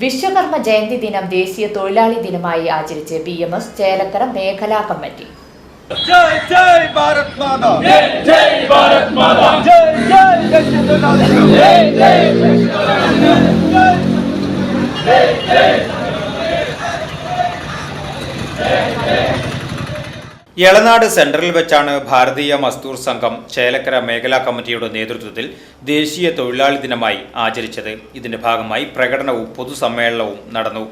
വിശ്വകർമ്മ ജയന്തി ദിനം ദേശീയ തൊഴിലാളി ദിനമായി ആചരിച്ച് ബി എം എസ് ചേലക്കര മേഖലാ കമ്മിറ്റി. ജയ് ജയ് ഭാരത് മാതാ. എളനാട് സെൻട്രൽ വെച്ചാണ് ഭാരതീയ മസ്തൂർ സംഘം ചേലക്കര മേഖലാ കമ്മിറ്റിയുടെ നേതൃത്വത്തിൽ ദേശീയ തൊഴിലാളി ദിനമായി ആചരിച്ചത്. ഇതിന്റെ ഭാഗമായി പ്രകടനവും പൊതുസമ്മേളനവും നടന്നു.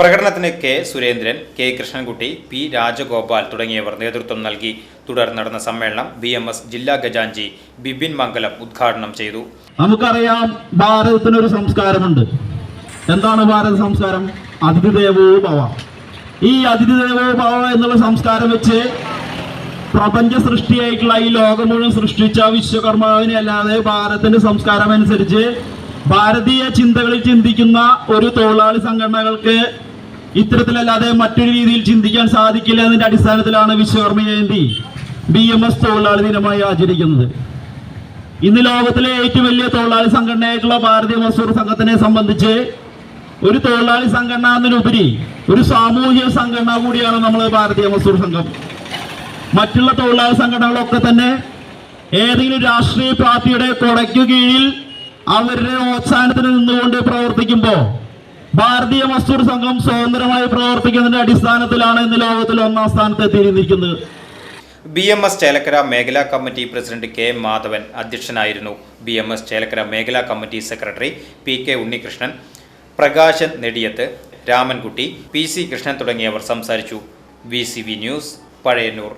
പ്രകടനത്തിന് K Surendran K Krishnankutty P Rajagopal തുടങ്ങിയവർ നേതൃത്വം നൽകി. തുടർന്ന് നടന്ന സമ്മേളനം ബി എം എസ് ജില്ലാ ഖജാൻജി ബിബിൻ മംഗലം ഉദ്ഘാടനം ചെയ്തു. നമുക്കറിയാം ഭാരതത്തിനൊരു സംസ്കാരമുണ്ട്. എന്താണ് ഭാരത സംസ്കാരം? അതിഥി ദേവോ ഈ അതിഥി ദേവോ ഭവ എന്നുള്ള സംസ്കാരം വെച്ച് പ്രപഞ്ച സൃഷ്ടിയായിട്ടുള്ള ഈ ലോകം മുഴുവൻ സൃഷ്ടിച്ച വിശ്വകർമാവിനെ അല്ലാതെ ഭാരതത്തിന്റെ സംസ്കാരം അനുസരിച്ച് ഭാരതീയ ചിന്തകളിൽ ചിന്തിക്കുന്ന ഒരു തൊഴിലാളി സംഘടനകൾക്ക് ഇത്തരത്തിലല്ലാതെ മറ്റൊരു രീതിയിൽ ചിന്തിക്കാൻ സാധിക്കില്ല എന്നതിന്റെ അടിസ്ഥാനത്തിലാണ് Vishwakarma Jayanti B M S തൊഴിലാളി ദിനമായി ആചരിക്കുന്നത്. ഇന്ന് ലോകത്തിലെ ഏറ്റവും വലിയ തൊഴിലാളി സംഘടനയായിട്ടുള്ള ഭാരതീയ മസൂർ സംഘത്തിനെ സംബന്ധിച്ച് ഒരു തൊഴിലാളി സംഘടന എന്നതിനുപരി ഒരു സാമൂഹിക സംഘടന കൂടിയാണ് നമ്മൾ ഭാരതീയ മസൂർ സംഘം. മറ്റുള്ള തൊഴിലാളി സംഘടനകളൊക്കെ തന്നെ ഏതെങ്കിലും രാഷ്ട്രീയ പാർട്ടിയുടെ കൊടയ്ക്കു കീഴിൽ അവരുടെ പ്രോത്സാഹനത്തിന് നിന്നുകൊണ്ട് പ്രവർത്തിക്കുമ്പോൾ ഭാരതീയ മസൂർ സംഘം സ്വതന്ത്രമായി പ്രവർത്തിക്കുന്നതിന്റെ അടിസ്ഥാനത്തിലാണ് ഇന്ന് ലോകത്തിൽ ഒന്നാം സ്ഥാനത്ത് എത്തിയിരിക്കുന്നത്. ബി എം എസ് ചേലക്കര മേഖലാ കമ്മിറ്റി പ്രസിഡന്റ് കെ മാധവൻ അധ്യക്ഷനായിരുന്നു. ബി എം എസ് ചേലക്കര മേഖലാ committee secretary P K Unnikrishnan Prakashan Nediyath Ramankutty P C Krishnan തുടങ്ങിയവർ സംസാരിച്ചു. V C V news Pazhayannur.